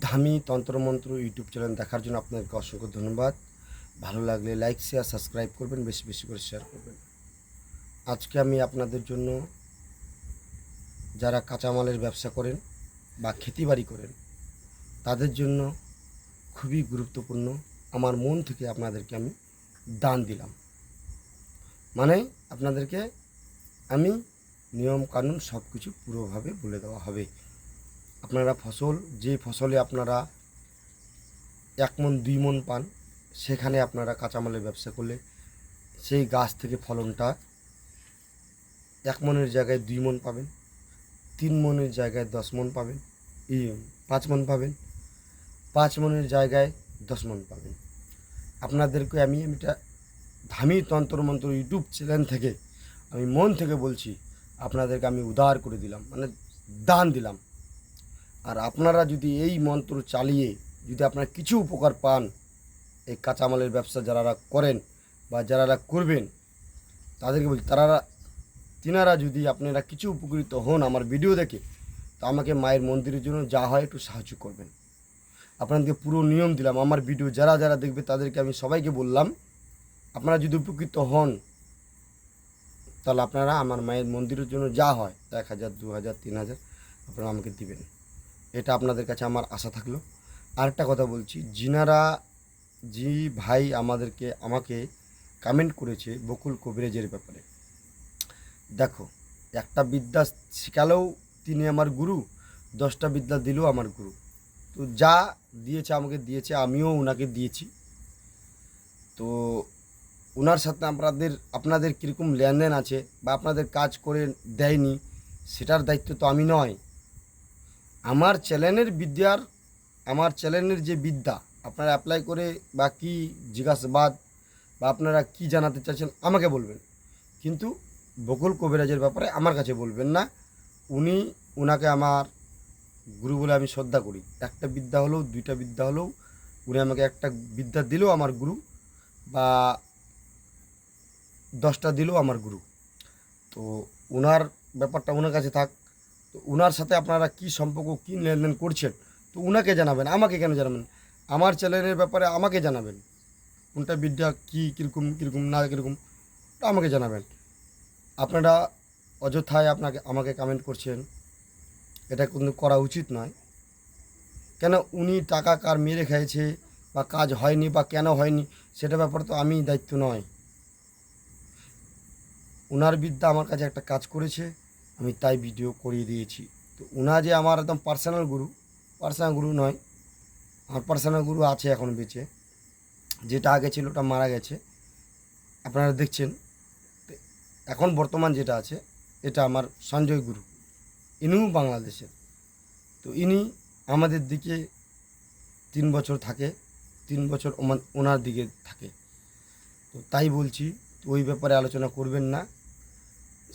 ধামি তন্ত্রমন্ত্র YouTube channel দেখার জন্য আপনাদেরকে অসংখ্য ধন্যবাদ। ভালো লাগলে লাইক, শেয়ার, সাবস্ক্রাইব করবেন, বেশি বেশি করে শেয়ার করবেন। আজকে আমি আপনাদের জন্য যারা কাঁচামালের ব্যবসা করেন বা খেতিবাড়ি করেন, তাদের জন্য খুবই গুরুত্বপূর্ণ আমার মন থেকে আপনাদেরকে আমি দান দিলাম। মানে আপনাদেরকে আমি নিয়ম কানুন সব কিছু পুরোভাবে বলে দেওয়া হবে। আপনারা ফসল, যে ফসলে আপনারা এক মন, দুই মন পান, সেখানে আপনারা কাঁচামালের ব্যবসা করলে সেই গাছ থেকে ফলনটা এক মনের জায়গায় দুই মন পাবেন, তিন মনের জায়গায় দশ মন পাবেন ই পাঁচ মন পাবেন, পাঁচ মনের জায়গায় দশ মন পাবেন। আপনাদেরকে আমি এটা ধামি তন্ত্রমন্ত্র ইউটিউব চ্যানেল থেকে, আমি মন থেকে বলছি, আপনাদেরকে আমি উদার করে দিলাম মানে দান দিলাম। আর আপনারা যদি এই মন্ত্র চালিয়ে যদি আপনারা কিছু উপকার পান, এই কাঁচামালের ব্যবসা যারা করেন বা যারা করবেন, তাদেরকে বলছি তারা তিনারা যদি আপনারা কিছু উপকৃত হন আমার ভিডিও দেখে, তো আমাকে মায়ের মন্দিরের জন্য যা হয় একটু সাহায্য করবেন। আপনাদেরকে পুরো নিয়ম দিলাম। আমার ভিডিও যারা যারা দেখবে, তাদেরকে আমি সবাইকে বললাম, আপনারা যদি উপকৃত হন, তাহলে আপনারা আমার মায়ের মন্দিরের জন্য যা হয়, এক হাজার, দু হাজার, তিন হাজার আপনারা আমাকে দিবেন। এটা আপনাদের কাছে আমার আশা থাকল। আরেকটা কথা বলছি যিনারা জি ভাই আমাদেরকে, আমাকে কমেন্ট করেছে বকুল কবিরাজের ব্যাপারে। দেখো, একটা বিদ্যা শেখালেও তিনি আমার গুরু, দশটা বিদ্যা দিলেও আমার গুরু। তো যা দিয়েছে আমাকে দিয়েছে, আমিও ওনাকে দিয়েছি। তো ওনার সাথে আপনাদের আপনাদের কীরকম লেনদেন আছে বা আপনাদের কাজ করে দেয়নি, সেটার দায়িত্ব তো আমি নয়। আমার চ্যানেলের বিদ্যার, আমার চ্যানেলের যে বিদ্যা, আপনারা অ্যাপ্লাই করে বা কী জিজ্ঞাসাবাদ বা আপনারা কি জানাতে চাচ্ছেন আমাকে বলবেন। কিন্তু বকুল কবিরাজের ব্যাপারে আমার কাছে বলবেন না। উনি ওনাকে আমার গুরু বলে আমি শ্রদ্ধা করি। একটা বিদ্যা হলেও, দুইটা বিদ্যা হলেও, উনি আমাকে একটা বিদ্যা দিলেও আমার গুরু বা দশটা দিলেও আমার গুরু। তো ওনার ব্যাপারটা ওনার কাছে থাক। তো ওনার সাথে আপনারা কি সম্পর্ক, কী লেনদেন করছেন, তো ওনাকে জানাবেন, আমাকে কেন জানাবেন? আমার চ্যানেলের ব্যাপারে আমাকে জানাবেন। কোনটা বিদ্যা, কী, কীরকম কীরকম, না কীরকম আমাকে জানাবেন। আপনারা অযথায় আপনাকে, আমাকে কমেন্ট করছেন, এটা কিন্তু করা উচিত নয়। কেন উনি টাকা কার মেরে খেয়েছে বা কাজ হয়নি, বা কেন হয়নি, সেটা ব্যাপারে তো আমি দায়িত্ব নয়। ওনার বিদ্যা আমার কাছে একটা কাজ করেছে আমি তাই ভিডিও করিয়ে দিয়েছি। তো ওনা যে আমার একদম পার্সোনাল গুরু পার্সোনাল গুরু নয়, আমার পার্সোনাল গুরু আছে এখন বেঁচে। যেটা আগে ছিল ওটা মারা গেছে। আপনারা দেখছেন এখন বর্তমান যেটা আছে, এটা আমার সঞ্জয় গুরু ইনিও বাংলাদেশের। তো ইনি আমাদের দিকে তিন বছর থাকে, তিন বছর ওনার দিকে থাকে। তো তাই বলছি, ওই ব্যাপারে আলোচনা করবেন না।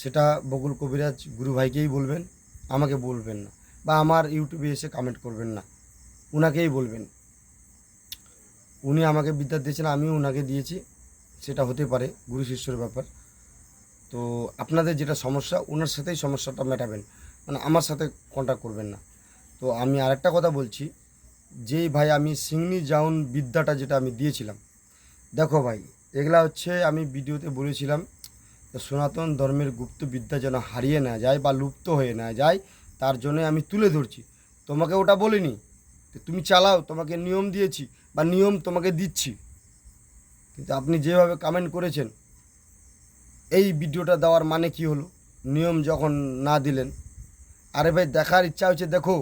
সেটা বকুল কবিরাজ গুরু ভাইকেই বলবেন, আমাকে বলবেন না বা আমার ইউটিউবে এসে কমেন্ট করবেন না ওনাকেই বলবেন। উনি আমাকে বিদ্যা দিয়েছেন, আমিও ওনাকে দিয়েছি, সেটা হতে পারে, গুরু শিষ্যর ব্যাপার। তো আপনাদের যেটা সমস্যা ওনার সাথেই সমস্যাটা মেটাবেন মানে আমার সাথে কন্ট্যাক্ট করবেন না। তো আমি আরেকটা কথা বলছি যেই ভাই আমি সিংনি জাউন বিদ্যাটা যেটা আমি দিয়েছিলাম, দেখো ভাই, এগুলা হচ্ছে আমি ভিডিওতে বলেছিলাম যে সনাতন ধর্মের গুপ্ত বিদ্যা যেন হারিয়ে না যায় বা লুপ্ত হয়ে না যায়, তার জন্য আমি তুলে ধরছি। তোমাকে ওটা বলিনি তুমি চালাও, তোমাকে নিয়ম দিয়েছি বা নিয়ম তোমাকে দিচ্ছি। কিন্তু আপনি যেভাবে কমেন্ট করেছেন, এই ভিডিওটা দেওয়ার মানে কি হলো? নিয়ম যখন না দিলেন, আরে ভাই দেখার ইচ্ছা হচ্ছে দেখো।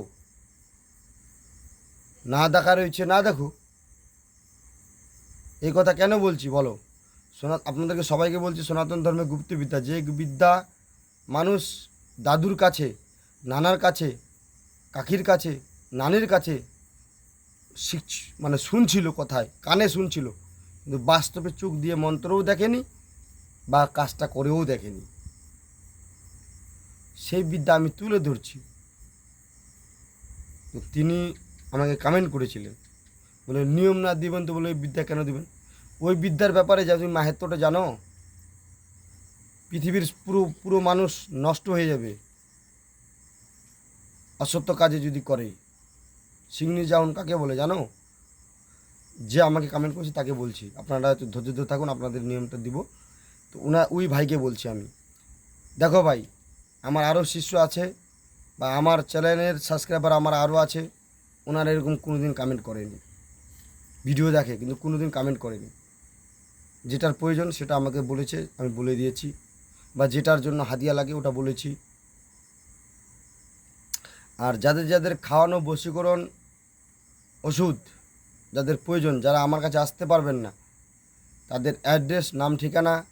না দেখার হচ্ছে না দেখো। এই কথা কেন বলছি বলো? সোনা, আপনাদেরকে সবাইকে বলছি, সনাতন ধর্মের গুপ্ত বিদ্যা যে বিদ্যা মানুষ দাদুর কাছে, নানার কাছে, কাকির কাছে, নানির কাছে শিখ মানে শুনছিল কথায়, কানে শুনছিল, কিন্তু বাস্তবে চোখ দিয়ে মন্ত্রও দেখেনি বা কাজটা করেও দেখেনি। সেই বিদ্যা আমি তুলে ধরছি। তিনি আমাকে কমেন্ট করেছিলেন। বলে, নিয়ম না দিবেন তো বলে বিদ্যা কেন দিবেন? ওই বিদ্যার ব্যাপারে যা তুমি মাহাত্মটা জানো, পৃথিবীর পুরো পুরো মানুষ নষ্ট হয়ে যাবে। অসত্য কাজে যদি করে সিগনি জাউন কাকে বলে জানো? যে আমাকে কমেন্ট করছে তাকে বলছি। আপনারা একটু ধৈর্য ধরে থাকুন, আপনাদের নিয়মটা দিব। তো উনা, ওই ভাইকে বলছি আমি। দেখো ভাই, আমার আরও শিষ্য আছে বা আমার চ্যানেলের সাবস্ক্রাইবার আমার আরও আছে। ওনারা এরকম কোনো দিন কমেন্ট করেনি। ভিডিও দেখে, কিন্তু কোনো দিন কমেন্ট করেনি। যেটার প্রয়োজন সেটা আমাকে বলেছে, আমি বলে দিয়েছি। বা যেটার জন্য হাদিয়া লাগে ওটা বলেছি। আর যাদের যাদের খাওয়ানো বশীকরণ ওষুধ যাদের প্রয়োজন, যারা আমার কাছে আসতে পারবেন না, তাদের অ্যাড্রেস, নাম, ঠিকানা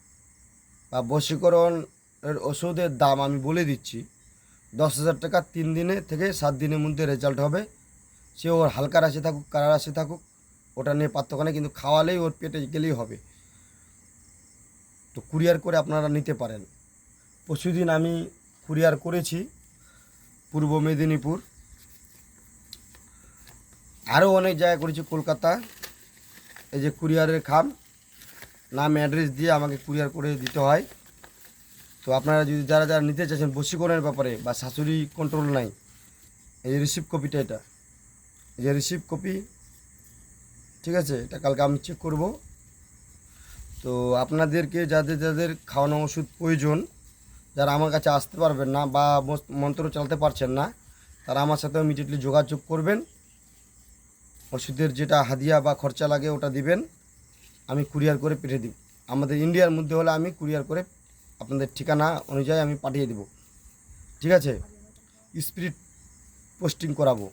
বা বশীকরণের ওষুধের দাম আমি বলে দিচ্ছি। দশ হাজার টাকা তিন দিনে থেকে সাত দিনের মধ্যে রেজাল্ট হবে। সে ওর হালকা রাশি থাকুক, কারা রাশি থাকুক, ওটা নিয়ে পার্থক্য কিন্তু খাওয়ালেই ওর পেটে গেলেই হবে। তো কুরিয়ার করে আপনারা নিতে পারেন। পরশুদিন আমি কুরিয়ার করেছি পূর্ব মেদিনীপুর। আরও অনেক জায়গায় করেছি, কলকাতা। এই যে কুরিয়ারের খাম, নাম, অ্যাড্রেস দিয়ে আমাকে কুরিয়ার করে দিতে হয়। তো আপনারা যদি যারা যারা নিতে চাইছেন বশীকরণের ব্যাপারে বা শাশুড়ি কন্ট্রোল নাই, এই যে রিসিভ কপিটা এটা। এই যে রিসিভ কপি ঠিক আছে? এটা কালকে আমি চেক করব। তো আপনাদেরকে যাদের যাদের খাওয়ানো ওষুধ প্রয়োজন, যারা আমার কাছে আসতে পারবেন না বা মন্ত্র চালাতে পারছেন না, তারা আমার সাথে ইমিডিয়েটলি যোগাযোগ করবেন। ওষুধের যেটা হাদিয়া বা খরচা লাগে ওটা দিবেন। আমি কুরিয়ার করে পেঠিয়ে দিব আমাদের ইন্ডিয়ার মধ্যে হলে আমি কুরিয়ার করে আপনাদের ঠিকানা অনুযায়ী আমি পাঠিয়ে দেব। ঠিক আছে? স্পিরিট পোস্টিং করাবো।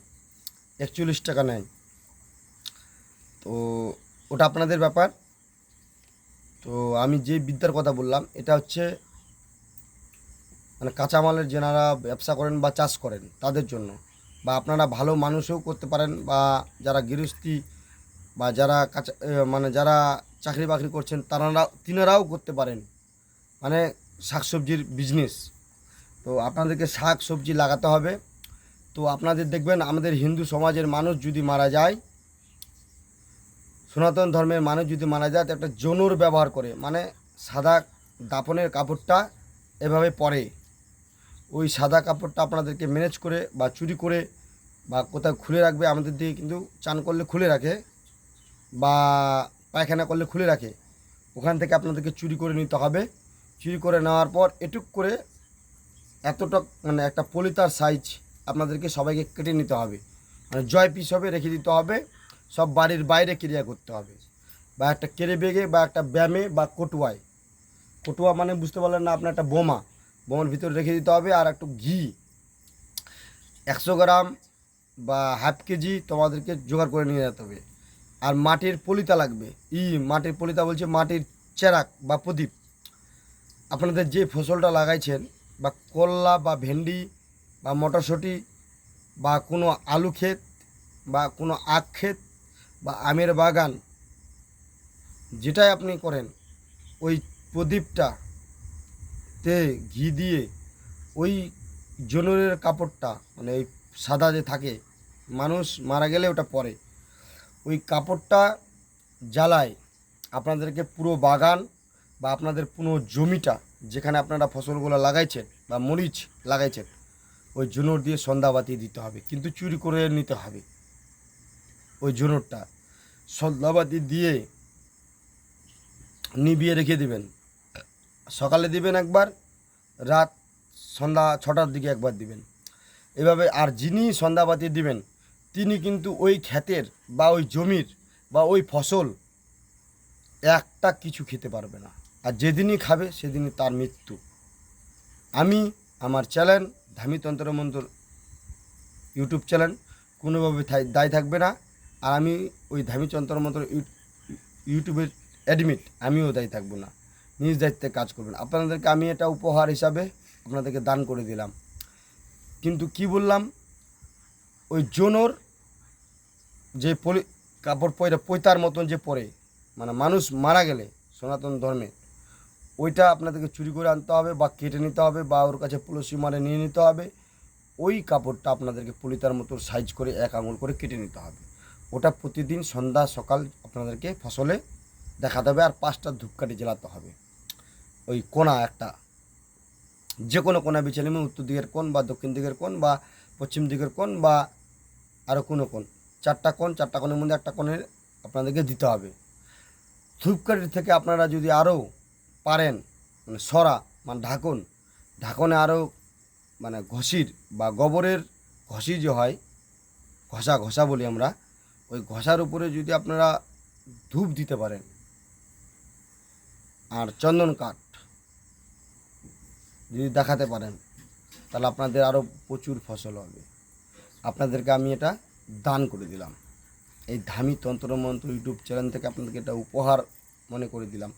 একচল্লিশ টাকা নেয়। তো ওটা আপনাদের ব্যাপার। তো আমি যে বিদ্যার কথা বললাম, এটা হচ্ছে মানে কাঁচামালের যেনারা ব্যবসা করেন বা চাষ করেন তাদের জন্য। বা আপনারা ভালো মানুষও করতে পারেন বা যারা গৃহস্থী বা যারা কাঁচা মানে যারা চাকরি বাকরি করছেন তারা তিনারাও করতে পারেন। মানে শাকসবজির বিজনেস তো আপনাদেরকে শাক সবজি লাগাতে হবে। তো আপনাদের দেখবেন আমাদের হিন্দু সমাজের মানুষ যদি মারা যায় সনাতন ধর্মের মানুষ যদি মারা যায় একটা জনুর ব্যবহার করে মানে সাদা দাপনের কাপড়টা এভাবে পরে। ওই সাদা কাপড়টা আপনাদেরকে ম্যানেজ করে বা চুরি করে বা কোথাও খুলে রাখবে, আমাদের দিকে কিন্তু চান করলে খুলে রাখে বা পায়খানা করলে খুলে রাখে। ওখান থেকে আপনাদেরকে চুরি করে নিতে হবে। চুরি করে নেওয়ার পর এটুক করে এতটা মানে একটা পলিতার সাইজ আপনাদেরকে সবাইকে কেটে নিতে হবে। মানে জয় পিস হবে, রেখে দিতে হবে। সব বাড়ির বাইরে ক্রিয়া করতে হবে। বা একটা কেড়ে বেগে বা একটা ব্যামে বা কটুয়ায়। কটুয়া মানে বুঝতে পারলেন না আপনার একটা বোমা। বোমার ভিতরে রেখে দিতে হবে আর একটু ঘি। একশো গ্রাম বা হাফ কেজি তোমাদেরকে জোগাড় করে নিয়ে যেতে হবে। আর মাটির পলিতা লাগবে। ই, মাটির পলিতা বলছে মাটির চেরাক বা প্রদীপ। আপনাদের যে ফসলটা লাগাইছেন বা করলা বা ভেন্ডি বা মটরশুঁটি বা কোনো আলু ক্ষেত বা কোনো আখ ক্ষেত বা আমের বাগান, যেটাই আপনি করেন, ওই প্রদীপটা তে ঘি দিয়ে ওই জনুরের কাপড়টা মানে ওই সাদা যে থাকে, মানুষ মারা গেলে ওটা পরে। ওই কাপড়টা জ্বালায় আপনাদেরকে পুরো বাগান বা আপনাদের পুরো জমিটা, যেখানে আপনারা ফসলগুলো লাগাইছেন বা মরিচ লাগাইছেন, ওই জুনোর দিয়ে সন্ধ্যাবাতি দিতে হবে। কিন্তু চুরি করে নিতে হবে। ওই জুনোরটা। সন্ধ্যাবাতি দিয়ে নিবিয়ে রেখে দিবেন। সকালে দিবেন একবার, রাত সন্ধ্যা ছটার দিকে একবার দিবেন। এভাবে আর যিনি সন্ধ্যাবাতি দিবেন, তিনি কিন্তু ওই ক্ষেতের বা ওই জমির বা ওই ফসল একটা কিছু খেতে পারবে না। আর যেদিনই খাবে, সেদিনই তার মৃত্যু। আমি, আমার চ্যানেল ধামি তন্ত্র মন্ত্র ইউটিউব চ্যানেল কোনোভাবে দায়ী থাকবে না। আর আমি ওই ধামি তন্ত্র মন্ত্র ইউ- ইউটিউবের অ্যাডমিট আমিও দায়ী থাকব না। নিজ দায়িত্বে কাজ করবেন আপনাদেরকে আমি এটা উপহার হিসাবে আপনাদেরকে দান করে দিলাম। কিন্তু কি বললাম? ওই জোনর যে পলি কাপড় পয়টা পৈতার মতন যে পরে মানে মানুষ মারা গেলে সনাতন ধর্মে, ওইটা আপনাদেরকে চুরি করে আনতে হবে বা কেটে নিতে হবে বা ওর কাছে পুলসি মারে নিয়ে নিতে হবে। ওই কাপড়টা আপনাদেরকে পলিতার মতো সাইজ করে এক আঙুল করে কেটে নিতে হবে। ওটা প্রতিদিন সন্ধ্যা, সকাল আপনাদেরকে ফসলে দেখাতে হবে আর পাঁচটা ধূপকাঠি জ্বালাতে হবে। ওই কোনা একটা। যে কোনো কোনা বেছে নেবেন উত্তর দিকের কোন বা দক্ষিণ দিকের কোন বা পশ্চিম দিকের কোন বা আরও কোনো কোন চারটা কোণ, চারটা কোণের মধ্যে একটা কোণের আপনাদেরকে দিতে হবে। ধূপকাঠির থেকে আপনারা যদি আরও পারেন মানে সরা মানে ঢাকন, ঢাকনে আরও মানে ঘষির বা গোবরের ঘষি যে হয়, ঘষা ঘষা বলি আমরা ওই ঘষার উপরে যদি আপনারা ধূপ দিতে পারেন আর চন্দন কাঠ যদি দেখাতে পারেন, তাহলে আপনাদের আরও প্রচুর ফসল হবে। আপনাদেরকে আমি এটা দান করে দিলাম। এই ধামি তন্ত্রমন্ত্র ইউটিউব চ্যানেল থেকে আপনাদেরকে এটা উপহার মনে করে দিলাম।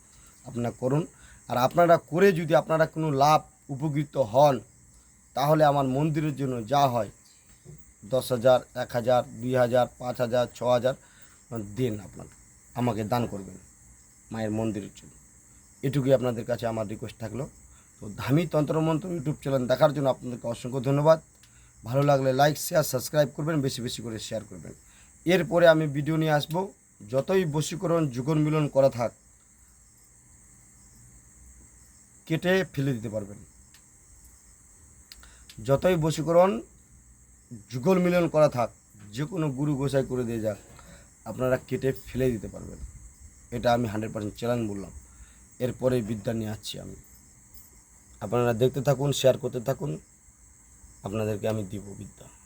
আপনারা করুন। আর আপনারা করে যদি আপনারা কোনো লাভ উপকৃত হন, তাহলে আমার মন্দিরের জন্য যা হয় দশ হাজার, এক হাজার, দুই হাজার, পাঁচ হাজার ছ হাজার দেন আপনার আমাকে দান করবেন মায়ের মন্দিরের জন্য। এটুকুই আপনাদের কাছে আমার রিকোয়েস্ট থাকল। তো ধামি তন্ত্রমন্ত্র ইউটিউব চ্যানেল দেখার জন্য আপনাদেরকে অসংখ্য ধন্যবাদ। ভালো লাগলে লাইক শেয়ার সাবস্ক্রাইব করবেন, বেশি বেশি করে শেয়ার করবেন। এরপরে আমি ভিডিও নিয়ে আসব। যতই বশীকরণ যুগন মিলন করা থাক, কেটে ফেলে দিতে পারবেন। যতই বশীকরণ যুগল মিলন করা থাক, যে কোনো গুরু গোসাই করে দিয়ে যাক, আপনারা কেটে ফেলে দিতে পারবেন। এটা আমি হান্ড্রেড পার্সেন্ট চ্যালেঞ্জ বললাম। এরপরে বিদ্যা নিয়ে আসছি আমি। আপনারা দেখতে থাকুন শেয়ার করতে থাকুন। আপনাদেরকে আমি দিব বিদ্যা।